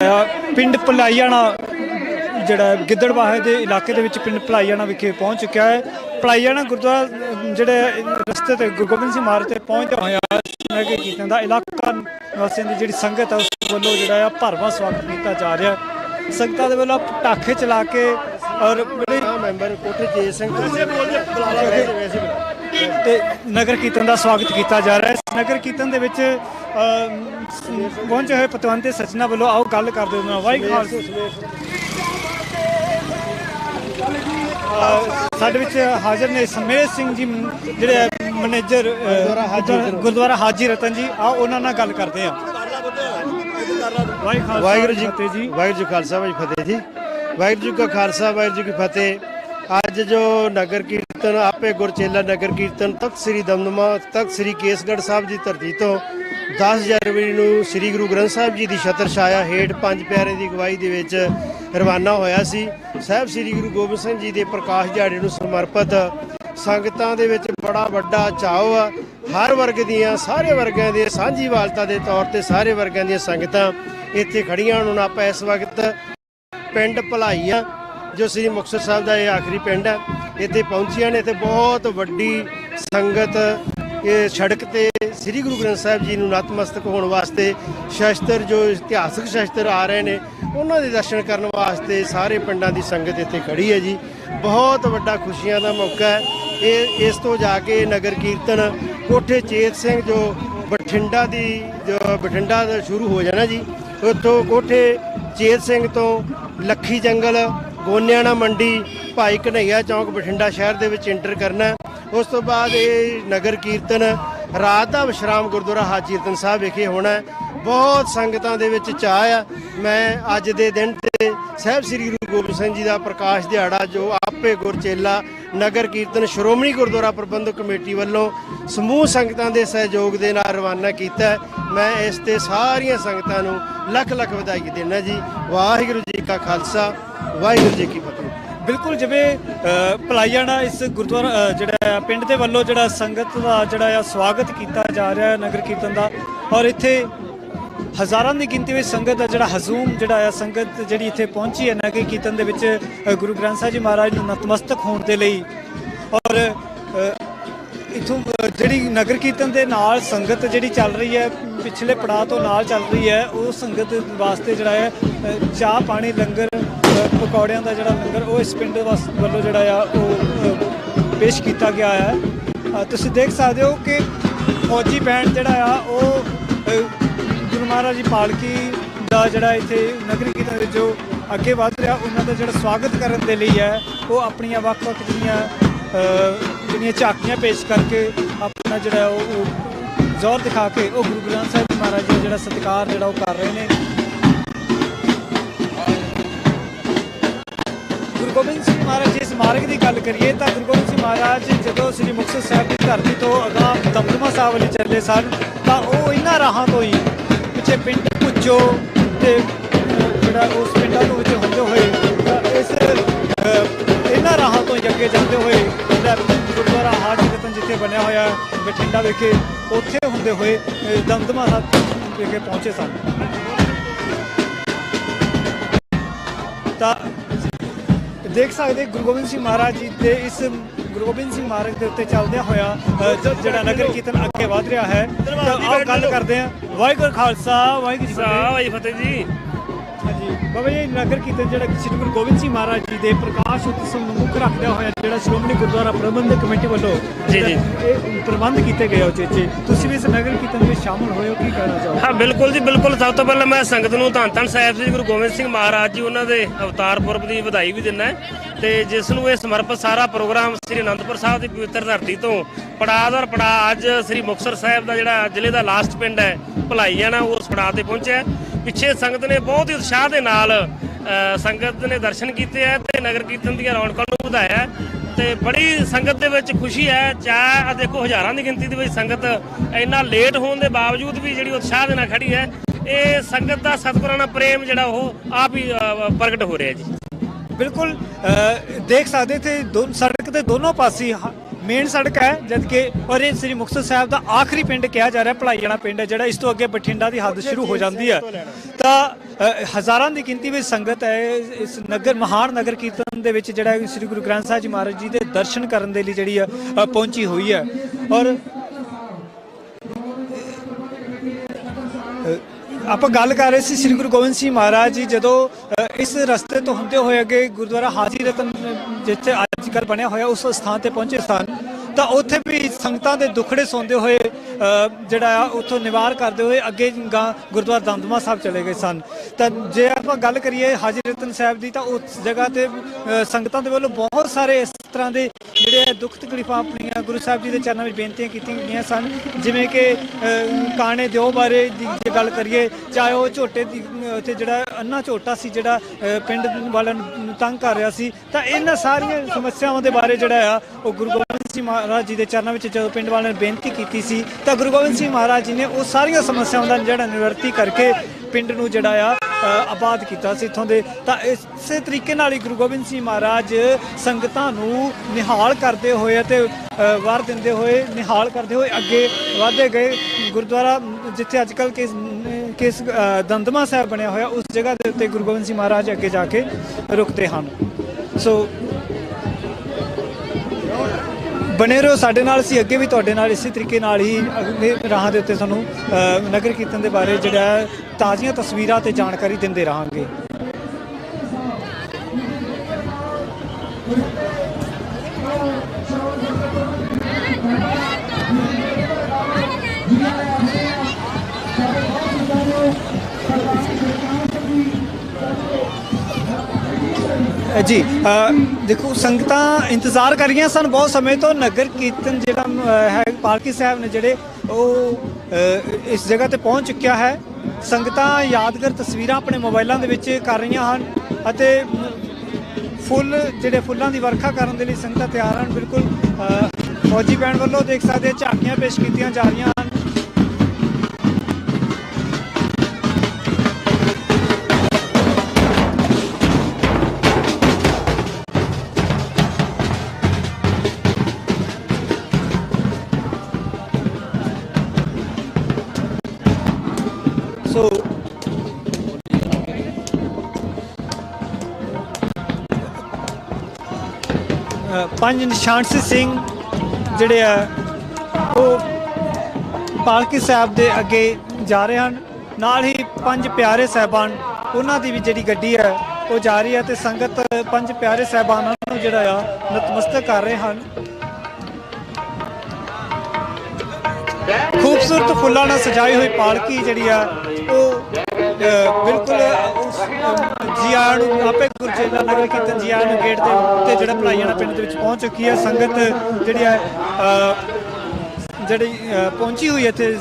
ਪਿੰਡ ਭਲਾਈਆਣਾ, ਜਿਹੜਾ ਗਿੱਦੜਬਾਹੇ ਦੇ ਇਲਾਕੇ ਦੇ ਵਿੱਚ ਪਿੰਡ ਭਲਾਈਆਣਾ ਵਿਖੇ ਪਹੁੰਚ ਚੁੱਕਿਆ ਹੈ। ਭਲਾਈਆਣਾ ਗੁਰਦੁਆਰਾ, ਜਿਹੜੇ ਰਸਤੇ ਤੇ ਗੁਰੂ ਗੋਬਿੰਦ ਸਿੰਘ ਮਾਰਗ ਤੇ ਪਹੁੰਚਦਾ ਹੋਇਆ ਨਗਰ ਕੀਰਤਨ ਦਾ ਇਲਾਕਾ ਨਿਵਾਸੀਆਂ ਦੀ ਜਿਹੜੀ ਸੰਗਤ ਹੈ ਉਸ ਵੱਲੋਂ ਜਿਹੜਾ ਆ ਭਰਵਾਂ ਸਵਾਗਤ ਕੀਤਾ ਜਾ ਰਿਹਾ। ਸੰਗਤਾਂ ਦੇ ਵੱਲੋਂ ਪਟਾਕੇ ਚਲਾ ਕੇ ਔਰ ਬੜੇ ਮੈਂਬਰ ਕੋਠੇ ਜੇ ਸਿੰਘ ਤੁਸੀਂ ਬੋਲਦੇ ਬੁਲਾ ਵੈਸੇ ਤੇ ਨਗਰ ਕੀਰਤਨ ਦਾ ਸਵਾਗਤ ਕੀਤਾ ਜਾ ਰਿਹਾ ਹੈ। ਇਸ ਨਗਰ ਕੀਰਤਨ ਦੇ ਵਿੱਚ ਪਹੁੰਚੇ ਹੋਏ ਪਤਵੰਤ ਤੇ ਸਚਨਾ ਵੱਲੋਂ ਆਓ ਗੱਲ ਕਰਦੇ ਹਾਂ ਉਹਨਾਂ ਵਾਹਿਗੁਰੂ ਖਾਲਸਾ। ਸਾਡੇ ਵਿੱਚ ਹਾਜ਼ਰ ਨੇ ਸਮੇਰ ਸਿੰਘ ਜੀ ਜਿਹੜੇ ਮੈਨੇਜਰ ਗੁਰਦੁਆਰਾ ਹਾਜੀ ਰਤਨ ਜੀ। ਆਓ ਉਹਨਾਂ ਨਾਲ ਗੱਲ ਕਰਦੇ ਹਾਂ। ਵਾਹਿਗੁਰੂ ਜੀ ਫਤਿਹ ਜੀ। ਵਾਹਿਗੁਰੂ ਜੀ ਕਾ ਖਾਲਸਾ ਵਾਹਿਗੁਰੂ ਜੀ ਕੀ ਫਤਿਹ ਜੀ। ਵਾਹਿਗੁਰੂ ਜੀ ਕਾ ਖਾਲਸਾ ਵਾਹਿਗੁਰੂ ਜੀ ਕੀ ਫਤਿਹ। ਅੱਜ ਜੋ ਨਗਰ ਕੀਰਤਨ ਆਪੇ ਗੁਰਚੇਲਾ ਨਗਰ ਕੀਰਤਨ ਤਖਤ ਸ੍ਰੀ ਦਮਦਮਾ ਤਖਤ ਸ੍ਰੀ ਕੇਸਗੜ੍ਹ ਸਾਹਿਬ ਦੀ ਧਰਤੀ ਤੋਂ 10 ਜਨਵਰੀ ਨੂੰ ਸ੍ਰੀ ਗੁਰੂ ਗ੍ਰੰਥ ਸਾਹਿਬ ਜੀ ਦੀ ਛਤਰ ਛਾਇਆ ਹੇਠ ਪੰਜ ਪਿਆਰੇ ਦੀ ਅਗਵਾਈ ਦੇ ਵਿੱਚ ਰਵਾਨਾ ਹੋਇਆ ਸੀ। ਸਾਹਿਬ ਸ੍ਰੀ ਗੁਰੂ ਗੋਬਿੰਦ ਸਿੰਘ ਜੀ ਦੇ ਪ੍ਰਕਾਸ਼ ਦਿਹਾੜੇ ਨੂੰ ਸਮਰਪਿਤ ਸੰਗਤਾਂ ਦੇ ਵਿੱਚ ਬੜਾ ਵੱਡਾ ਚਾਅ ਆ। ਹਰ ਵਰਗ ਦੀਆਂ, ਸਾਰੇ ਵਰਗਾਂ ਦੇ ਸਾਂਝੀ ਵਾਲਤਾ ਦੇ ਤੌਰ ਤੇ ਸਾਰੇ ਵਰਗਾਂ ਦੀਆਂ ਸੰਗਤਾਂ ਇੱਥੇ ਖੜੀਆਂ ਹੁਣ ਆਪਾਂ ਇਸ ਵਕਤ ਪਿੰਡ ਭਲਾਈਆ ਜੋ ਸ੍ਰੀ ਮੁਕਤਸਰ ਸਾਹਿਬ ਦਾ ਇਹ ਆਖਰੀ ਪਿੰਡ ਹੈ, ਇੱਥੇ ਪਹੁੰਚੀਆਂ ਨੇ ਤੇ ਬਹੁਤ ਵੱਡੀ ਸੰਗਤ ਇਹ ਸੜਕ ਤੇ ਸ੍ਰੀ ਗੁਰੂ ਗ੍ਰੰਥ ਸਾਹਿਬ ਜੀ ਨੂੰ ਨਤਮਸਤਕ ਹੋਣ ਵਾਸਤੇ ਸ਼ਸਤਰ, ਜੋ ਇਤਿਹਾਸਕ ਸ਼ਸਤਰ ਆ ਰਹੇ ਨੇ, ਉਹਨਾਂ ਦੇ ਦਰਸ਼ਨ ਕਰਨ ਵਾਸਤੇ ਸਾਰੇ ਪਿੰਡਾਂ ਦੀ ਸੰਗਤ ਇੱਥੇ ਖੜੀ ਹੈ ਜੀ। ਬਹੁਤ ਵੱਡਾ ਖੁਸ਼ੀਆਂ ਦਾ ਮੌਕਾ ਹੈ। ਇਹ, ਇਸ ਤੋਂ ਜਾ ਕੇ ਨਗਰ ਕੀਰਤਨ ਕੋਠੇ ਚੇਤ ਸਿੰਘ ਜੋ ਬਠਿੰਡਾ ਦੀ, ਜੋ ਬਠਿੰਡਾ ਦਾ ਸ਼ੁਰੂ ਹੋ ਜਾਣਾ ਜੀ, ਉੱਥੋਂ ਕੋਠੇ ਚੇਤ ਸਿੰਘ ਤੋਂ ਲੱਖੀ ਜੰਗਲ ਗੋਨਿਆਣਾ ਮੰਡੀ ਭਾਈ ਕਨਈਆ ਚੌਂਕ ਬਠਿੰਡਾ ਸ਼ਹਿਰ ਦੇ ਵਿੱਚ ਇੰਟਰ ਕਰਨਾ ਉਸ ਤੋਂ ਬਾਅਦ ਇਹ ਨਗਰ ਕੀਰਤਨ, ਰਾਤ ਦਾ ਵਿਸ਼ਰਾਮ ਗੁਰਦੁਆਰਾ ਹਾਜੀਰਤਨ ਸਾਹਿਬ ਵਿਖੇ ਹੋਣਾ ਬਹੁਤ ਸੰਗਤਾਂ ਦੇ ਵਿੱਚ ਚਾਹ ਆ। ਮੈਂ ਅੱਜ ਦੇ ਦਿਨ ਤੇ ਸਾਹਿਬ ਸ੍ਰੀ ਗੁਰੂ ਗੋਬਿੰਦ ਸਿੰਘ ਜੀ ਦਾ ਪ੍ਰਕਾਸ਼ ਦਿਹਾੜਾ, ਜੋ ਆਪੇ ਗੁਰਚੇਲਾ ਨਗਰ ਕੀਰਤਨ ਸ਼੍ਰੋਮਣੀ ਗੁਰਦੁਆਰਾ ਪ੍ਰਬੰਧਕ ਕਮੇਟੀ ਵੱਲੋਂ ਸਮੂਹ ਸੰਗਤਾਂ ਦੇ ਸਹਿਯੋਗ ਦੇ ਨਾਲ ਰਵਾਨਾ ਕੀਤਾ ਮੈਂ ਇਸ ਤੇ ਸਾਰੀਆਂ ਸੰਗਤਾਂ ਨੂੰ ਲੱਖ ਲੱਖ ਵਧਾਈ ਦਿੰਦਾ ਜੀ। ਵਾਹਿਗੁਰੂ ਜੀ ਕਾ ਖਾਲਸਾ। ਵਾਹਿਗੁਰੂ ਜੀ ਕੀ ਫਤਿਹ। ਬਿਲਕੁਲ ਜਿਵੇਂ ਅ, ਭਲਾਈਆਣਾ ਇਸ ਗੁਰਦੁਆਰਾ ਜਿਹੜਾ ਹੈ ਪਿੰਡ ਦੇ ਵੱਲੋਂ ਜਿਹੜਾ ਸੰਗਤ ਦਾ ਜਿਹੜਾ ਆ ਸਵਾਗਤ ਕੀਤਾ ਜਾ ਰਿਹਾ ਹੈ ਨਗਰ ਕੀਰਤਨ ਦਾ ਔਰ ਇੱਥੇ ਹਜ਼ਾਰਾਂ ਦੀ ਗਿਣਤੀ ਵਿੱਚ ਸੰਗਤ ਦਾ ਜਿਹੜਾ ਹਜ਼ੂਮ ਜਿਹੜਾ ਆ ਸੰਗਤ ਜਿਹੜੀ ਇੱਥੇ ਪਹੁੰਚੀ ਹੈ ਨਗਰ ਕੀਰਤਨ ਦੇ ਵਿੱਚ ਗੁਰੂ ਗ੍ਰੰਥ ਸਾਹਿਬ ਜੀ ਮਹਾਰਾਜ ਨੂੰ ਨਤਮਸਤਕ ਹੋਣ ਦੇ ਲਈ ਔਰ ਇਥੋਂ ਜਿਹੜੀ ਨਗਰ ਕੀਰਤਨ ਦੇ ਨਾਲ ਸੰਗਤ ਜਿਹੜੀ ਚੱਲ ਰਹੀ ਹੈ, ਪਿਛਲੇ ਪੜਾਅ ਤੋਂ ਨਾਲ ਚੱਲ ਰਹੀ ਹੈ, ਉਹ ਸੰਗਤ ਵਾਸਤੇ ਜਿਹੜਾ ਹੈ ਚਾਹ ਪਾਣੀ, ਲੰਗਰ ਪਕੌੜਿਆਂ ਦਾ ਜਿਹੜਾ ਲੰਗਰ, ਉਹ ਇਸ ਪਿੰਡ ਵਾਸ- ਵੱਲੋਂ ਜਿਹੜਾ ਆ, ਉਹ ਪੇਸ਼ ਕੀਤਾ ਗਿਆ ਹੈ। ਤੁਸੀਂ ਦੇਖ ਸਕਦੇ ਹੋ ਕਿ ਫੌਜੀ ਬੈਂਡ ਜਿਹੜਾ ਆ, ਉਹ ਗੁਰੂ ਮਹਾਰਾਜ ਦੀ ਪਾਲਕੀ ਦਾ ਜਿਹੜਾ ਇੱਥੇ ਨਗਰ ਕੀਰਤਨ ਵਿੱਚ ਜੋ ਅੱਗੇ ਵਧ ਰਿਹਾ, ਉਹਨਾਂ ਦਾ ਜਿਹੜਾ ਸਵਾਗਤ ਕਰਨ ਦੇ ਲਈ ਹੈ, ਉਹ ਆਪਣੀਆਂ ਵੱਖ-ਵੱਖ ਜਿਹੜੀਆਂ ਜਿਹੜੀਆਂ ਝਾਕੀਆਂ ਪੇਸ਼ ਕਰਕੇ ਆਪਣਾ ਜਿਹੜਾ ਉਹ ਉਹ ਜ਼ੋਰ ਦਿਖਾ ਕੇ ਉਹ ਗੁਰੂ ਗ੍ਰੰਥ ਸਾਹਿਬ ਜੀ ਮਹਾਰਾਜ ਦਾ ਜਿਹੜਾ ਸਤਿਕਾਰ ਜਿਹੜਾ ਉਹ ਕਰ ਰਹੇ ਨੇ। ਗੁਰੂ ਗੋਬਿੰਦ ਸਿੰਘ ਮਹਾਰਾਜ, ਜੀ ਸਮਾਰਕ ਦੀ ਗੱਲ ਕਰੀਏ ਤਾਂ ਗੁਰੂ ਗੋਬਿੰਦ ਸਿੰਘ ਮਹਾਰਾਜ ਜਦੋਂ ਸ੍ਰੀ ਮੁਕਤਸਰ ਸਾਹਿਬ ਦੀ ਧਰਤੀ ਤੋਂ ਅਗਾਂਹ ਦਮਦਮਾ ਸਾਹਿਬ ਵੱਲ ਚੱਲੇ ਸਨ, ਤਾਂ ਉਹ ਇਹਨਾਂ ਰਾਹਾਂ ਤੋਂ ਹੀ ਪਿੱਛੇ ਪਿੰਡ ਪੁੱਜੋ ਤੇ ਜਿਹੜਾ ਉਸ ਪਿੰਡਾਂ ਤੋਂ ਵਿੱਚ ਹੁੰਦੇ ਹੋਏ, ਤਾਂ ਇਸ ਇਹਨਾਂ ਰਾਹਾਂ ਤੋਂ ਹੀ ਅੱਗੇ ਜਾਂਦੇ ਹੋਏ ਗੁਰਦੁਆਰਾ ਹਾਜੀ ਰਤਨ ਜਿੱਥੇ ਬਣਿਆ ਹੋਇਆ ਬਠਿੰਡਾ ਵਿਖੇ, ਉੱਥੇ ਹੁੰਦੇ ਹੋਏ ਦਮਦਮਾ ਸਾਹਿਬ ਵਿਖੇ ਪਹੁੰਚੇ ਸਨ। ਤਾਂ ਦੇਖ ਸਕਦੇ ਗੁਰੂ ਗੋਬਿੰਦ ਸਿੰਘ ਮਹਾਰਾਜ ਜੀ ਦੇ ਇਸ ਗੁਰੂ ਗੋਬਿੰਦ ਸਿੰਘ ਮਾਰਗ ਦੇ ਉੱਤੇ ਚੱਲਦਿਆਂ ਹੋਇਆ ਜਿਹੜਾ ਨਗਰ ਕੀਰਤਨ ਅੱਗੇ ਵਧ ਰਿਹਾ ਹੈ, ਤਾਂ ਆਓ ਗੱਲ ਕਰਦੇ ਹਾਂ। ਵਾਹਿਗੁਰੂ ਖਾਲਸਾ ਵਾਹਿਗੁਰੂ ਜੀ ਕੀ ਫਤਿਹ ਜੀ। ਬਾਬਾ ਜੀ ਨਗਰ ਕੀਰਤਨ ਜਿਹੜਾ ਸ੍ਰੀ ਗੁਰੂ ਗੋਬਿੰਦ ਸਿੰਘ ਮਹਾਰਾਜ ਜੀ ਦੇ ਪ੍ਰਕਾਸ਼ ਉਤਸਵ ਨੂੰ ਮੁੱਖ ਰੱਖਦਿਆਂ ਹੋਇਆ ਜਿਹੜਾ ਸ਼੍ਰੋਮਣੀ ਗੁਰਦੁਆਰਾ ਪ੍ਰਬੰਧਕ ਕਮੇਟੀ ਵੱਲੋਂ ਜੀ, ਜੀ। ਇਹ ਪ੍ਰਬੰਧ ਕੀਤੇ ਗਏ ਉਚੇਚੇ ਤੁਸੀਂ ਵੀ ਇਸ ਨਗਰ ਕੀਰਤਨ ਵਿੱਚ ਸ਼ਾਮਲ ਹੋਏ ਹੋ ਕੀ ਕਹਿਣਾ ਚਾਹੋਗੇ ਹਾਂ ਬਿਲਕੁਲ ਜੀ ਬਿਲਕੁਲ ਸਭ ਤੋਂ ਪਹਿਲਾਂ ਮੈਂ ਸੰਗਤ ਨੂੰ ਧੰਨ ਧੰਨ ਸਾਹਿਬ ਸ੍ਰੀ ਗੁਰੂ ਗੋਬਿੰਦ ਸਿੰਘ ਮਹਾਰਾਜ ਜੀ ਉਹਨਾਂ ਦੇ ਅਵਤਾਰ ਪੁਰਬ ਦੀ ਵਧਾਈ ਵੀ ਦਿੰਦਾ ਤੇ ਜਿਸ ਨੂੰ ਇਹ ਸਮਰਪਿਤ ਸਾਰਾ ਪ੍ਰੋਗਰਾਮ ਸ੍ਰੀ ਅਨੰਦਪੁਰ ਸਾਹਿਬ ਦੀ ਪਵਿੱਤਰ ਧਰਤੀ ਤੋਂ ਪੜਾਅ ਦਰ ਪੜਾਅ ਅੱਜ ਸ੍ਰੀ ਮੁਕਤਸਰ ਸਾਹਿਬ ਦਾ ਜਿਹੜਾ ਜ਼ਿਲ੍ਹੇ ਦਾ ਲਾਸਟ ਪਿੰਡ ਹੈ ਭਲਾਈ ਨਾ ਉਸ ਪੜਾਅ ਤੇ ਪਹੁੰਚਿਆ। ਪਿੱਛੇ ਸੰਗਤ ਨੇ ਬਹੁਤ ਹੀ ਉਤਸ਼ਾਹ ਦੇ ਨਾਲ ਸੰਗਤ ਨੇ ਦਰਸ਼ਨ ਕੀਤੇ ਹੈ ਤੇ ਨਗਰ ਕੀਰਤਨ ਦੀਆਂ ਰੌਣਕਾਂ ਨੂੰ ਵਧਾਇਆ। ਹੈ ਤੇ ਬੜੀ ਸੰਗਤ ਦੇ ਵਿੱਚ ਖੁਸ਼ੀ ਹੈ ਚਾਹ ਆ ਦੇਖੋ, ਹਜ਼ਾਰਾਂ ਦੀ ਗਿਣਤੀ ਦੇ ਵਿੱਚ ਸੰਗਤ ਇੰਨਾ ਲੇਟ ਹੋਣ ਦੇ ਬਾਵਜੂਦ ਵੀ ਜਿਹੜੀ ਉਤਸ਼ਾਹ ਦੇ ਨਾਲ ਖੜੀ ਹੈ, ਇਹ ਸੰਗਤ ਦਾ ਸਤਿਗੁਰਾਂ ਨਾਲ ਪ੍ਰੇਮ ਜਿਹੜਾ ਉਹ ਆਪ ਹੀ ਪ੍ਰਗਟ ਹੋ ਰਿਹਾ ਜੀ। ਬਿਲਕੁਲ ਦੇਖ ਸਕਦੇ ਤੇ ਦੋ, ਸੜਕ ਦੇ ਦੋਨੋਂ ਪਾਸੇ ਮੇਨ ਸੜਕ ਹੈ, ਜਦਕਿ ਔਰ ਇਹ ਸ੍ਰੀ ਮੁਕਤਸਰ ਸਾਹਿਬ ਦਾ ਆਖਰੀ ਪਿੰਡ ਕਿਹਾ ਜਾ ਰਿਹਾ, ਭਲਾਈ ਵਾਲਾ ਪਿੰਡ ਹੈ, ਜਿਹੜਾ ਇਸ ਤੋਂ ਅੱਗੇ ਬਠਿੰਡਾ ਦੀ ਹੱਦ ਸ਼ੁਰੂ ਹੋ ਜਾਂਦੀ ਹੈ। ਤਾਂ ਹਜ਼ਾਰਾਂ ਦੀ ਗਿਣਤੀ ਵਿੱਚ ਸੰਗਤ ਹੈ, ਇਸ ਨਗਰ, ਮਹਾਨ ਨਗਰ ਕੀਰਤਨ ਦੇ ਵਿੱਚ ਜਿਹੜਾ ਸ੍ਰੀ ਗੁਰੂ ਗ੍ਰੰਥ ਸਾਹਿਬ ਜੀ ਮਹਾਰਾਜ ਜੀ ਦੇ ਦਰਸ਼ਨ ਕਰਨ ਦੇ ਲਈ ਜਿਹੜੀ ਹੈ ਪਹੁੰਚੀ ਹੋਈ ਹੈ। ਔਰ ਆਪਾਂ ਗੱਲ ਕਰ ਰਹੇ ਸੀ ਸ੍ਰੀ ਗੁਰੂ ਗੋਬਿੰਦ ਸਿੰਘ ਮਹਾਰਾਜ ਜੀ ਜਦੋਂ ਇਸ ਰਸਤੇ ਤੋਂ ਹੁੰਦੇ ਹੋਏ ਅੱਗੇ ਗੁਰਦੁਆਰਾ ਹਾਜੀ ਰਤਨ ਜਿੱਥੇ ਅੱਜ ਬਣਿਆ ਹੋਇਆ ਉਸ ਸਥਾਨ ਤੇ ਪਹੁੰਚੇ ਸਨ, ਤਾਂ ਉੱਥੇ ਵੀ ਸੰਗਤਾਂ ਦੇ ਦੁੱਖੜੇ ਸੌਂਦੇ ਹੋਏ ਜਿਹੜਾ ਆ, ਉੱਥੋਂ ਨਿਵਾਰ ਕਰਦੇ ਹੋਏ ਅੱਗੇ ਗਾਂ ਗੁਰਦੁਆਰਾ ਦਮਦਮਾ ਸਾਹਿਬ ਚਲੇ ਗਏ ਸਨ। ਤਾਂ ਜੇ ਆਪਾਂ ਗੱਲ ਕਰੀਏ ਹਾਜੀ ਰਤਨ ਸਾਹਿਬ ਦੀ, ਤਾਂ ਉਸ ਜਗ੍ਹਾ ਤੇ ਸੰਗਤਾਂ ਦੇ ਵੱਲੋਂ ਬਹੁਤ ਸਾਰੇ ਇਸ ਤਰ੍ਹਾਂ ਦੇ ਜਿਹੜੇ ਆ ਦੁੱਖ ਤਕਲੀਫਾਂ ਆਪਣੀਆਂ ਗੁਰੂ ਸਾਹਿਬ ਜੀ ਦੇ ਚਰਨਾਂ ਵਿੱਚ ਬੇਨਤੀਆਂ ਕੀਤੀਆਂ ਗਈਆਂ ਸਨ। ਜਿਵੇਂ ਕਿ ਕਾਣੇ ਦਿਓ ਬਾਰੇ ਦੀ ਜੇ ਗੱਲ ਕਰੀਏ, ਚਾਹੇ ਉਹ ਝੋਟੇ ਦੀ ਉੱਥੇ ਜਿਹੜਾ ਅੰਨਾ ਝੋਟਾ ਸੀ, ਜਿਹੜਾ ਪਿੰਡ ਵਾਲਿਆਂ ਨੂੰ ਤੰਗ ਕਰ ਰਿਹਾ ਸੀ, ਤਾਂ ਇਹਨਾਂ ਸਾਰੀਆਂ ਸਮੱਸਿਆਵਾਂ ਦੇ ਬਾਰੇ ਜਿਹੜਾ ਆ, ਉਹ ਗੁਰੂ ਗੋਬਿੰਦ ਸਿੰਘ ਮਹਾਰਾਜ ਜੀ ਦੇ ਚਰਨਾਂ ਵਿੱਚ ਜਦੋਂ ਪਿੰਡ ਵਾਲਿਆਂ ਨੇ ਬੇਨਤੀ ਕੀਤੀ ਸੀ, ਤਾਂ ਗੁਰੂ ਗੋਬਿੰਦ ਸਿੰਘ ਮਹਾਰਾਜ ਜੀ ਨੇ ਉਹ ਸਾਰੀਆਂ ਸਮੱਸਿਆਵਾਂ ਦਾ ਜਿਹੜਾ ਨਿਵਰਤੀ ਕਰਕੇ ਪਿੰਡ ਨੂੰ ਜਿਹੜਾ ਆ ਆਬਾਦ ਕੀਤਾ ਸੀ ਇੱਥੋਂ ਦੇ। ਤਾਂ ਇਸੇ ਤਰੀਕੇ ਨਾਲ ਹੀ ਗੁਰੂ ਗੋਬਿੰਦ ਸਿੰਘ ਮਹਾਰਾਜ ਸੰਗਤਾਂ ਨੂੰ ਨਿਹਾਲ ਕਰਦੇ ਹੋਏ ਅਤੇ ਵਾਰ ਦਿੰਦੇ ਹੋਏ, ਨਿਹਾਲ ਕਰਦੇ ਹੋਏ ਅੱਗੇ ਵਧਦੇ ਗਏ। ਗੁਰਦੁਆਰਾ ਜਿੱਥੇ ਅੱਜ ਕੱਲ ਕਿਸ ਦੰਦਮਾ ਸਾਹਿਬ ਬਣਿਆ ਹੋਇਆ, ਉਸ ਜਗ੍ਹਾ ਦੇ ਉੱਤੇ ਗੁਰੂ ਗੋਬਿੰਦ ਸਿੰਘ ਮਹਾਰਾਜ ਅੱਗੇ ਜਾ ਕੇ ਰੁਕਦੇ ਹਨ। ਸੋ ਬਣੇ ਰਹੋ, ਸਾਡੇ ਨਾਲ ਅਸੀਂ ਅੱਗੇ ਵੀ ਤੁਹਾਡੇ ਨਾਲ ਇਸੇ ਤਰੀਕੇ ਨਾਲ ਹੀ ਅਗਲੇ ਰਾਹਾਂ ਦੇ ਉੱਤੇ ਤੁਹਾਨੂੰ ਨਗਰ ਕੀਰਤਨ ਦੇ ਬਾਰੇ ਜਿਹੜਾ ਹੈ, ਤਾਜ਼ੀਆਂ ਤਸਵੀਰਾਂ ਤੇ ਜਾਣਕਾਰੀ ਦਿੰਦੇ ਰਹਾਂਗੇ। ਜੀ ਦੇਖੋ, ਸੰਗਤਾਂ ਇੰਤਜ਼ਾਰ ਕਰ ਰਹੀਆਂ ਸਨ ਬਹੁਤ ਸਮੇਂ ਤੋਂ। ਨਗਰ ਕੀਰਤਨ ਜਿਹੜਾ ਹੈ, ਪਾਲਕੀ ਸਾਹਿਬ ਨੇ ਜਿਹੜੇ, ਉਹ ਇਸ ਜਗ੍ਹਾ ਤੇ ਪਹੁੰਚ ਚੁੱਕਿਆ ਹੈ। ਸੰਗਤਾਂ ਯਾਦਗਾਰ ਤਸਵੀਰਾਂ ਆਪਣੇ ਮੋਬਾਈਲਾਂ ਦੇ ਵਿੱਚ ਕਰ ਰਹੀਆਂ ਹਨ ਅਤੇ ਫੁੱਲ, ਜਿਹੜੇ ਫੁੱਲਾਂ ਦੀ ਵਰਖਾ ਕਰਨ ਦੇ ਲਈ ਸੰਗਤਾਂ ਤਿਆਰ ਹਨ। ਬਿਲਕੁਲ ਫੌਜੀ ਬੈਂਡ ਵੱਲੋਂ ਦੇਖ ਸਕਦੇ ਝਾਕੀਆਂ ਪੇਸ਼ ਕੀਤੀਆਂ ਜਾ ਰਹੀਆਂ ਪੰਜ ਨਿਸ਼ਾਨ ਸਿੰਘ ਜਿਹੜੇ ਆ, ਉਹ ਪਾਲਕੀ ਸਾਹਿਬ ਦੇ ਅੱਗੇ ਜਾ ਰਹੇ ਹਨ। ਨਾਲ ਹੀ ਪੰਜ ਪਿਆਰੇ ਸਾਹਿਬਾਨ, ਉਹਨਾਂ ਦੀ ਵੀ ਜਿਹੜੀ ਗੱਡੀ ਹੈ, ਉਹ ਜਾ ਰਹੀ ਹੈ ਤੇ ਸੰਗਤ ਪੰਜ ਪਿਆਰੇ ਸਾਹਿਬਾਨਾਂ ਨੂੰ ਜਿਹੜਾ ਆ, ਨਤਮਸਤਕ ਕਰ ਰਹੇ ਹਨ। ਖੂਬਸੂਰਤ ਫੁੱਲਾਂ ਨਾਲ ਸਜਾਈ ਹੋਈ ਪਾਲਕੀ ਜਿਹੜੀ ਆ, ਉਹ ਬਿਲਕੁਲ ਜੀਆ ਨੂੰ ਆਪੇ ਗੁਰਜੇਲਾ ਨਗਰ ਕੀਰਤਨ ਜੀਆ ਨੂੰ ਗੇਟ ਦੇ ਉੱਤੇ ਜਿਹੜਾ ਭਲਾਈਆਣਾ ਪਿੰਡ ਦੇ ਵਿੱਚ ਪਹੁੰਚ ਚੁੱਕੀ ਹੈ। ਸੰਗਤ ਜਿਹੜੀ ਹੈ ਜਿਹੜੀ ਪਹੁੰਚੀ ਹੋਈ ਹੈ ਇੱਥੇ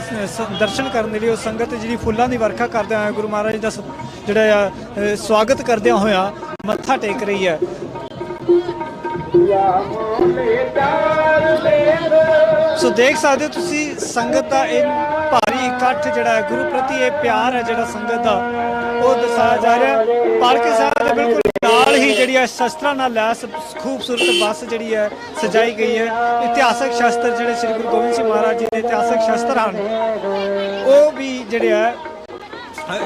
ਦਰਸ਼ਨ ਕਰਨ ਦੇ ਲਈ, ਉਹ ਸੰਗਤ ਜਿਹੜੀ ਫੁੱਲਾਂ ਦੀ ਵਰਖਾ ਕਰਦਿਆਂ ਹੋਇਆ ਗੁਰੂ ਮਹਾਰਾਜ ਦਾ ਸ- ਜਿਹੜਾ ਆ ਸਵਾਗਤ ਕਰਦਿਆਂ ਹੋਇਆ ਮੱਥਾ ਟੇਕ ਰਹੀ ਹੈ। ਸੋ ਦੇਖ ਸਕਦੇ ਹੋ ਤੁਸੀਂ, ਸੰਗਤ ਦਾ ਇਹ ਭਾਰੀ ਇਕੱਠ ਜਿਹੜਾ ਹੈ, ਗੁਰੂ ਪ੍ਰਤੀ ਇਹ ਪਿਆਰ ਹੈ ਜਿਹੜਾ ਸੰਗਤ ਦਾ, ਉਹ ਦਰਸਾਇਆ ਜਾ ਰਿਹਾ ਪਾਲਕੀ ਸਾਹਿਬ ਦੇ ਬਿਲਕੁਲ ਨਾਲ ਹੀ ਜਿਹੜੀ ਹੈ ਸ਼ਸਤਰਾਂ ਨਾਲ ਲੈਸ ਖੂਬਸੂਰਤ ਬੱਸ ਜਿਹੜੀ ਹੈ ਸਜਾਈ ਗਈ ਹੈ। ਇਤਿਹਾਸਕ ਸ਼ਸਤਰ ਜਿਹੜੇ ਸ੍ਰੀ ਗੁਰੂ ਗੋਬਿੰਦ ਸਿੰਘ ਮਹਾਰਾਜ ਜੀ ਦੇ ਇਤਿਹਾਸਕ ਸ਼ਸਤਰ ਹਨ ਉਹ ਵੀ ਜਿਹੜੇ ਹੈ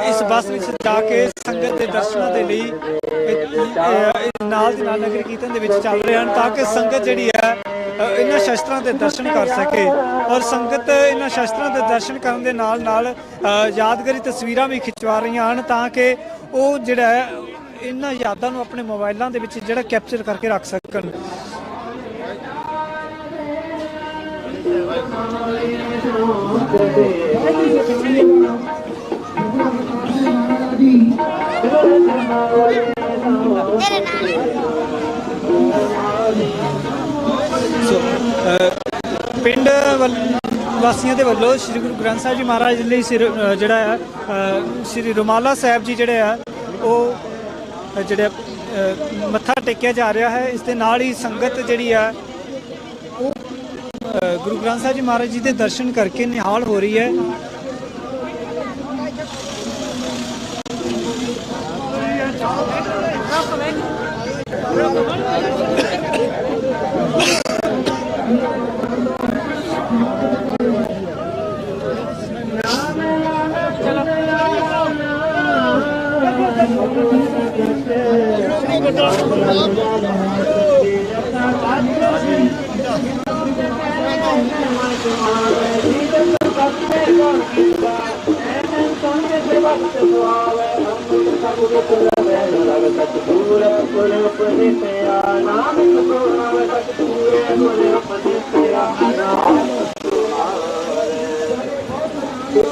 ਇਸ ਬੱਸ ਵਿੱਚ ਜਾ ਕੇ ਸੰਗਤ ਦੇ ਦਰਸ਼ਨਾਂ ਦੇ ਲਈ ਨਾਲ ਦੀ ਨਾਲ ਨਗਰ ਕੀਰਤਨ ਦੇ ਵਿੱਚ ਚੱਲ ਰਹੇ ਹਨ ਤਾਂ ਕਿ ਸੰਗਤ ਜਿਹੜੀ ਹੈ ਇਹਨਾਂ ਸ਼ਸਤਰਾਂ ਦੇ ਦਰਸ਼ਨ ਕਰ ਸਕੇ ਔਰ ਸੰਗਤ ਇਹਨਾਂ ਸ਼ਸਤਰਾਂ ਦੇ ਦਰਸ਼ਨ ਕਰਨ ਦੇ ਨਾਲ ਨਾਲ ਯਾਦਗਾਰੀ ਤਸਵੀਰਾਂ ਵੀ ਖਿਚਵਾ ਰਹੀਆਂ ਹਨ ਤਾਂ ਕਿ ਉਹ ਜਿਹੜਾ ਇਹਨਾਂ ਯਾਦਾਂ ਨੂੰ ਆਪਣੇ ਮੋਬਾਈਲਾਂ ਦੇ ਵਿੱਚ ਜਿਹੜਾ ਕੈਪਚਰ ਕਰਕੇ ਰੱਖ ਸਕਣ। ਸੋ uh, ਪਿੰਡ ਵੱਲ- ਵਾਸੀਆਂ ਦੇ ਵੱਲੋਂ ਸ੍ਰੀ ਗੁਰੂ ਗ੍ਰੰਥ ਸਾਹਿਬ ਜੀ ਮਹਾਰਾਜ ਲਈ ਸਿਰ ਜਿਹੜਾ ਹੈ ਸ੍ਰੀ ਰੁਮਾਲਾ ਸਾਹਿਬ ਜੀ ਜਿਹੜੇ ਆ, ਉਹ ਜਿਹੜੇ ਮੱਥਾ ਟੇਕਿਆ ਜਾ ਰਿਹਾ ਹੈ। ਇਸ ਦੇ ਨਾਲ ਹੀ ਸੰਗਤ ਜਿਹੜੀ ਆ, ਉਹ ਗੁਰੂ ਗ੍ਰੰਥ ਸਾਹਿਬ ਜੀ ਮਹਾਰਾਜ ਜੀ ਦੇ ਦਰਸ਼ਨ ਕਰਕੇ ਨਿਹਾਲ ਹੋ ਰਹੀ ਹੈ।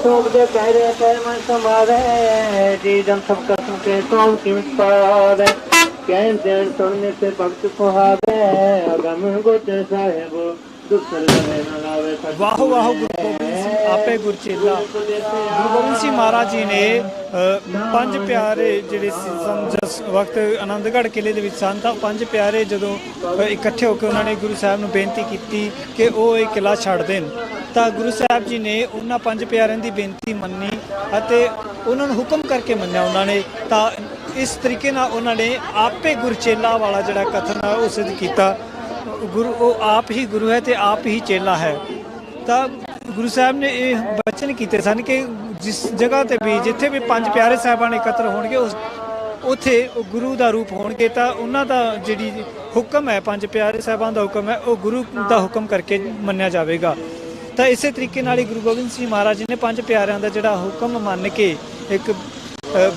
ਸੋਗ ਦੇ ਕਹਿ ਰਹੇ ਕਹਿ ਮਨ ਸਮਾਵੇ ਜੀ ਜਨ ਸਭ ਕਸਮ ਕੇ ਕੌਣ ਕਿਮ ਪਾਵੇ ਕਹਿ ਦੇਣ ਸੁਣਨੇ ਤੇ ਭਗਤ ਸੁਹਾਵੇ ਅਗਮ ਗੋਚਰ ਸਾਹਿਬ ਦੁਸਰ ਨਾ ਲਾਵੇ ਵਾਹ ਵਾਹ ਗੁਰੂ ਗੋਬਿੰਦ ਸਿੰਘ ਆਪੇ ਗੁਰਚੇਲਾ ਗੁਰੂ ਗੋਬਿੰਦ ਸਿੰਘ ਮਹਾਰਾਜ ਜੀ ਨੇ ਪੰਜ ਪਿਆਰੇ ਜਿਹੜੇ ਜਿਸ ਵਕਤ ਆਨੰਦਗੜ੍ਹ ਕਿਲੇ ਦੇ ਵਿੱਚ ਸਨ ਤਾਂ ਪੰਜ ਪਿਆਰੇ ਜਦੋਂ ਇਕੱਠੇ ਹੋ ਕੇ ਉਹਨਾਂ ਨੇ ਗੁਰੂ ਸਾਹਿਬ ਨੂੰ ਬੇਨਤੀ ਕੀਤੀ ਕਿ ਉਹ ਇਹ ਕਿਲਾ ਛੱਡ ਦੇਣ। ਤਾਂ ਗੁਰੂ ਸਾਹਿਬ ਜੀ ਨੇ ਉਹਨਾਂ ਪੰਜ ਪਿਆਰਿਆਂ ਦੀ ਬੇਨਤੀ ਮੰਨੀ ਅਤੇ ਉਹਨਾਂ ਨੂੰ ਹੁਕਮ ਕਰਕੇ ਮੰਨਿਆ ਉਹਨਾਂ ਨੇ। ਤਾਂ ਇਸ ਤਰੀਕੇ ਨਾਲ ਉਹਨਾਂ ਨੇ ਆਪੇ ਗੁਰਚੇਲਾ ਵਾਲਾ ਜਿਹੜਾ ਕਥਨ ਹੈ ਉਹ ਸਿੱਧ ਕੀਤਾ। ਗੁਰੂ ਉਹ ਆਪ ਹੀ ਗੁਰੂ ਹੈ ਤੇ ਆਪ ਹੀ ਚੇਲਾ ਹੈ। ਤਾਂ ਗੁਰੂ ਸਾਹਿਬ ਨੇ ਇਹ ਬਚਨ ਕੀਤੇ ਸਨ ਕਿ ਜਿਸ ਜਗ੍ਹਾ ਤੇ ਵੀ ਜਿੱਥੇ ਵੀ ਪੰਜ ਪਿਆਰੇ ਸਾਹਿਬਾਨ ਇਕੱਤਰ ਹੋਣਗੇ, ਉਸ ਉਥੇ ਉਹ ਗੁਰੂ ਦਾ ਰੂਪ ਹੋਣਗੇ ਤਾਂ ਉਹਨਾਂ ਦਾ ਜਿਹੜੀ ਹੁਕਮ ਹੈ, ਪੰਜ ਪਿਆਰੇ ਸਾਹਿਬਾਨ ਦਾ ਹੁਕਮ ਹੈ, ਉਹ ਗੁਰੂ ਦਾ ਹੁਕਮ ਕਰਕੇ ਮੰਨਿਆ ਜਾਵੇਗਾ। ਤਾਂ ਇਸੇ ਤਰੀਕੇ ਨਾਲ ਹੀ ਗੁਰੂ ਗੋਬਿੰਦ ਸਿੰਘ ਮਹਾਰਾਜ ਜੀ ਨੇ ਪੰਜ ਪਿਆਰਿਆਂ ਦਾ ਜਿਹੜਾ ਹੁਕਮ ਮੰਨ ਕੇ ਇੱਕ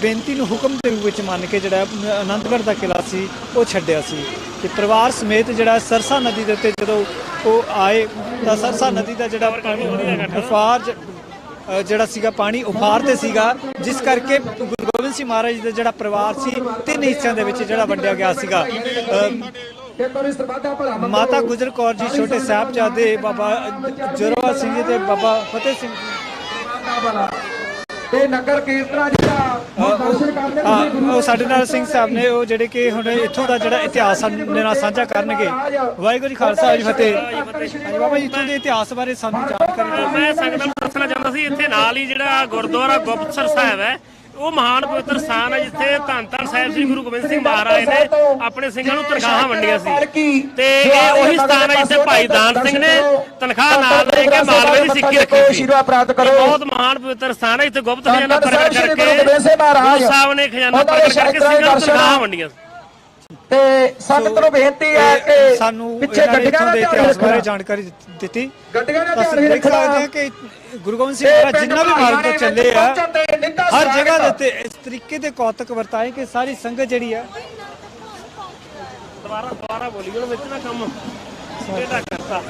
ਬੇਨਤੀ ਨੂੰ ਹੁਕਮ ਦੇ ਰੂਪ ਵਿੱਚ ਮੰਨ ਕੇ ਜਿਹੜਾ ਅਨੰਦਗੜ੍ਹ ਦਾ ਕਿਲਾ ਸੀ, ਉਹ ਛੱਡਿਆ ਸੀ। ਤੇ ਪਰਿਵਾਰ ਸਮੇਤ ਜਿਹੜਾ ਸਰਸਾ ਨਦੀ ਦੇ ਉੱਤੇ ਜਦੋਂ ਉਹ ਆਏ, ਤਾਂ ਸਰਸਾ ਨਦੀ ਦਾ ਜਿਹੜਾ ਉਫਾਰ ਜਿਹੜਾ ਸੀਗਾ, ਪਾਣੀ ਉਫਾਰ ਤੇ ਸੀਗਾ, ਜਿਸ ਕਰਕੇ ਗੁਰੂ ਗੋਬਿੰਦ ਸਿੰਘ ਮਹਾਰਾਜ ਦਾ ਜਿਹੜਾ ਪਰਿਵਾਰ ਸੀ, ਤਿੰਨ ਹਿੱਸਿਆਂ ਦੇ ਵਿੱਚ ਜਿਹੜਾ ਵੰਡਿਆ ਗਿਆ ਸੀਗਾ। ਮਾਤਾ ਗੁਜਰ ਕੌਰ ਜੀ ਛੋਟੇ ਸਾਹਿਬਜ਼ਾਦੇ ਬਾਬਾ ਜੋਰਾਵਰ ਸਿੰਘ ਜੀ ਤੇ ਬਾਬਾ ਫਤਿਹ ਸਿੰਘ ਤੇ ਨਗਰ ਕੀਰਤਨਾ ਉਹ ਸਾਡੇ ਨਾਲ ਸਿੰਘ ਸਾਹਿਬ ਨੇ, ਉਹ ਜਿਹੜੇ ਕਿ ਹੁਣ ਇੱਥੋਂ ਦਾ ਜਿਹੜਾ ਇਤਿਹਾਸ ਸਾਡੇ ਨਾਲ ਸਾਂਝਾ ਕਰਨਗੇ। ਵਾਹਿਗੁਰੂ ਜੀ ਖਾਲਸਾ ਜੀ ਫਤਿਹ। ਹਾਂਜੀ, ਬਾਬਾ ਜੀ, ਇੱਥੋਂ ਦੇ ਇਤਿਹਾਸ ਬਾਰੇ ਸਾਨੂੰ ਜਾਣਕਾਰੀ ਦਿਓ। ਮੈਂ ਸੰਗਤਾਂ ਨੂੰ ਦੱਸਣਾ ਚਾਹੁੰਦਾ ਸੀ, ਇੱਥੇ ਨਾਲ ਹੀ ਜਿਹੜਾ ਗੁਰਦੁਆਰਾ ਗੁਪਤਸਰ ਸਾਹਿਬ ਹੈ ਉਹ ਮਹਾਨ ਪਵਿੱਤਰ ਸਥਾਨ ਹੈ ਜਿੱਥੇ ਧੰਨ ਧੰਨ ਸਾਹਿਬ ਸ੍ਰੀ ਗੁਰੂ ਗੋਬਿੰਦ ਸਿੰਘ ਮਹਾਰਾਜ ਨੇ ਆਪਣੇ ਸਿੰਘਾਂ ਨੂੰ ਤਨਖਾਹਾਂ ਵੰਡੀਆਂ ਸੀ। ਤੇ ਇਹ ਉਹੀ ਸਥਾਨ ਹੈ ਜਿੱਥੇ ਭਾਈ ਦਾਨ ਸਿੰਘ ਨੇ ਤਨਖਾਹ ਨਾਲ ਦੇ ਕੇ ਮਾਲਵੇ ਦੀ ਸਿੱਖੀ ਰੱਖੀ ਸੀ। ਬਹੁਤ ਮਹਾਨ ਪਵਿੱਤਰ ਸਥਾਨ ਹੈ ਇੱਥੇ ਗੁਪਤ ਖਜ਼ਾਨਾ ਪ੍ਰਗਟ ਕਰਕੇ ਗੁਰੂ ਸਾਹਿਬ ਨੇ ਖਜ਼ਾਨਾ ਪ੍ਰਗਟ ਕਰਕੇ ਸਿੰਘਾਂ ਨੂੰ ਤਨਖਾਹਾਂ ਵੰਡੀਆਂ ਸੀ। ਤੇ ਸੰਗਤ ਨੂੰ ਬੇਨਤੀ ਹੈ ਕਿ ਸਾਨੂੰ ਪਿੱਛੇ ਗੱਡੀਆਂ ਦਾ ਇਤਿਹਾਸ ਬਾਰੇ ਜਾਣਕਾਰੀ ਦਿੱਤੀ। ਗੱਡੀਆਂ ਦਾ ਧਿਆਨ ਰੱਖਣਾ। ਕਿ ਗੁਰੂ ਗੋਬਿੰਦ ਸਿੰਘ ਮਹਾਰਾਜ ਜਿੰਨਾ ਵੀ ਮਾਰਗ ਤੋਂ ਚੱਲੇ ਆ ਹਰ ਜਗ੍ਹਾ ਦੇ। ਉੱਤੇ ਇਸ ਤਰੀਕੇ ਦੇ ਕੌਤਕ ਵਰਤਾਏ ਕਿ ਸਾਰੀ ਸੰਗਤ ਜਿਹੜੀ ਆ ਦੁਬਾਰਾ ਦੁਬਾਰਾ ਬੋਲੀ ਉਹਦੇ ਵਿੱਚ ਨਾ ਕੰਮ ਕਿਹੜਾ ਕਰਤਾ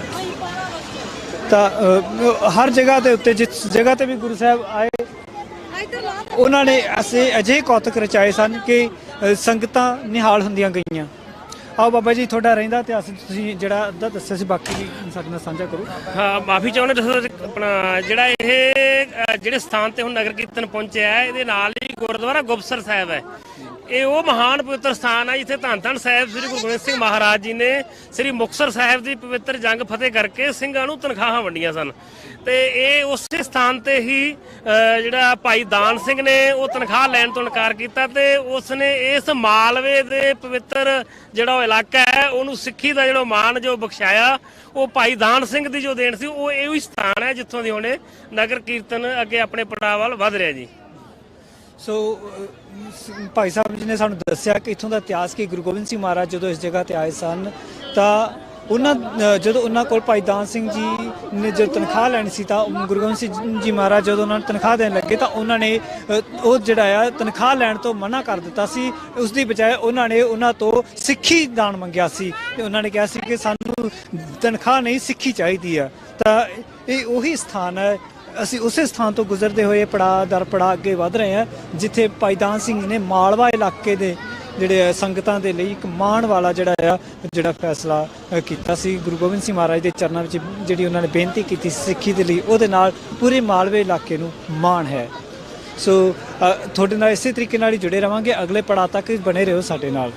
ਤਾਂ ਹਰ ਜਗ੍ਹਾ ਦੇ ਉੱਤੇ ਜਿਸ ਜਗ੍ਹਾ ਤੇ ਵੀ ਗੁਰੂ ਸਾਹਿਬ ਆਏ ਉਹਨਾਂ ਨੇ ਐਸੇ ਅਜੇ ਕੌਤਕ ਰਚਾਏ ਸਨ ਕਿ ਸੰਗਤਾਂ ਨਿਹਾਲ ਹੁੰਦੀਆਂ ਗਈਆਂ ਆਓ ਬਾਬਾ ਜੀ ਤੁਹਾਡਾ ਰਹਿੰਦਾ ਇਤਿਹਾਸ ਤੁਸੀਂ ਜਿਹੜਾ ਅੱਧਾ ਦੱਸਿਆ ਸੀ ਬਾਕੀ ਵੀ ਸਾਡੇ ਨਾਲ ਸਾਂਝਾ ਕਰੋ। ਹਾਂ ਮਾਫੀ ਚਾਹੁੰਦੇ ਦੱਸੋ ਆਪਣਾ ਜਿਹੜਾ ਇਹ ਅ, ਜਿਹੜੇ ਸਥਾਨ ਤੇ ਹੁਣ ਨਗਰ ਕੀਰਤਨ ਪਹੁੰਚਿਆ ਹੈ ਇਹਦੇ ਨਾਲ ਹੀ ਗੁਰਦੁਆਰਾ ਗੁਪਸਰ ਸਾਹਿਬ ਹੈ। ਇਹ ਉਹ ਮਹਾਨ ਪਵਿੱਤਰ ਸਥਾਨ ਹੈ ਜਿੱਥੇ ਧੰਨ ਧੰਨ ਸਾਹਿਬ ਸ੍ਰੀ ਗੁਰੂ ਗੋਬਿੰਦ ਸਿੰਘ ਮਹਾਰਾਜ ਜੀ ਨੇ ਸ੍ਰੀ ਮੁਕਤਸਰ ਸਾਹਿਬ ਦੀ ਪਵਿੱਤਰ ਜੰਗ ਫਤਿਹ ਕਰਕੇ ਸਿੰਘਾਂ ਨੂੰ ਤਨਖਾਹਾਂ ਵੰਡੀਆਂ ਸਨ। ਤੇ ਇਹ ਉਸੇ ਸਥਾਨ ਤੇ ਹੀ ਜਿਹੜਾ ਭਾਈ ਦਾਨ ਸਿੰਘ ਨੇ ਉਹ ਤਨਖਾਹ ਲੈਣ ਤੋਂ ਇਨਕਾਰ ਕੀਤਾ ਤੇ ਉਸ ਨੇ ਇਸ ਮਾਲਵੇ ਦੇ ਪਵਿੱਤਰ ਜਿਹੜਾ ਉਹ ਇਲਾਕਾ ਹੈ, ਉਹਨੂੰ ਸਿੱਖੀ ਦਾ ਜਿਹੜਾ ਮਾਣ ਜੋ ਬਖਸ਼ਾਇਆ, ਉਹ ਭਾਈ ਦਾਨ ਸਿੰਘ ਦੀ ਜੋ ਦੇਣ ਸੀ, ਉਹ ਇਹੋ ਹੀ ਸਥਾਨ ਹੈ ਜਿੱਥੋਂ ਦੀ ਹੁਣੇ ਨਗਰ ਕੀਰਤਨ ਅੱਗੇ ਆਪਣੇ ਪੜਾਅ ਵੱਲ ਵਧ ਰਿਹਾ ਜੀ। ਸੋ ਭਾਈ ਸਾਹਿਬ ਜੀ ਨੇ ਸਾਨੂੰ ਦੱਸਿਆ ਕਿ ਇੱਥੋਂ ਦਾ ਇਤਿਹਾਸ ਕਿ ਗੁਰੂ ਗੋਬਿੰਦ ਸਿੰਘ ਮਹਾਰਾਜ ਜਦੋਂ ਇਸ ਜਗ੍ਹਾ ਤੇ ਆਏ ਸਨ, ਤਾਂ ਉਹਨਾਂ ਜਦੋਂ ਉਹਨਾਂ ਕੋਲ ਭਾਈ ਦਾਨ ਸਿੰਘ ਜੀ ਨੇ ਜੋ ਤਨਖਾਹ ਲੈਣੀ ਸੀ ਤਾਂ ਉਹ ਗੁਰੂ ਗੋਬਿੰਦ ਸਿੰਘ ਜੀ ਮਹਾਰਾਜ ਜਦੋਂ ਉਹਨਾਂ ਨੂੰ ਤਨਖਾਹ ਦੇਣ ਲੱਗੇ ਤਾਂ ਉਹਨਾਂ ਨੇ ਉਹ ਜਿਹੜਾ ਆ ਤਨਖਾਹ ਲੈਣ ਤੋਂ ਮਨਾ ਕਰ ਦਿੱਤਾ ਸੀ। ਉਸ ਦੀ ਬਜਾਏ ਉਹਨਾਂ ਨੇ ਉਹਨਾਂ ਤੋਂ ਸਿੱਖੀ ਦਾਨ ਮੰਗਿਆ ਸੀ ਤੇ ਉਹਨਾਂ ਨੇ ਕਿਹਾ ਸੀ ਕਿ ਸਾਨੂੰ ਤਨਖਾਹ ਨਹੀਂ, ਸਿੱਖੀ ਚਾਹੀਦੀ ਆ। ਤਾਂ ਇਹ ਉਹੀ ਸਥਾਨ ਹੈ। ਅਸੀਂ ਉਸੇ ਸਥਾਨ ਤੋਂ ਗੁਜ਼ਰਦੇ ਹੋਏ ਪੜਾ ਦਰ ਪੜਾ ਅੱਗੇ ਵਧ ਰਹੇ ਹਾਂ, ਜਿੱਥੇ ਭਾਈ ਦਾਨ ਸਿੰਘ ਨੇ ਮਾਲਵਾ ਇਲਾਕੇ ਦੇ ਜਿਹੜੇ ਆ ਸੰਗਤਾਂ ਦੇ ਲਈ ਇੱਕ ਮਾਣ ਵਾਲਾ ਜਿਹੜਾ ਆ, ਜਿਹੜਾ ਫੈਸਲਾ ਕੀਤਾ ਸੀ। ਗੁਰੂ ਗੋਬਿੰਦ ਸਿੰਘ ਮਹਾਰਾਜ ਦੇ ਚਰਨਾਂ ਵਿੱਚ ਜਿਹੜੀ ਉਹਨਾਂ ਨੇ ਬੇਨਤੀ ਕੀਤੀ ਸਿੱਖੀ ਦੇ ਲਈ, ਉਹਦੇ ਨਾਲ ਪੂਰੇ ਮਾਲਵੇ ਇਲਾਕੇ ਨੂੰ ਮਾਣ ਹੈ। ਸੋ ਤੁਹਾਡੇ ਨਾਲ ਇਸੇ ਤਰੀਕੇ ਨਾਲ ਹੀ ਜੁੜੇ ਰਵਾਂਗੇ। ਅਗਲੇ ਪੜਾਅ ਤੱਕ ਬਣੇ ਰਹੋ ਸਾਡੇ ਨਾਲ।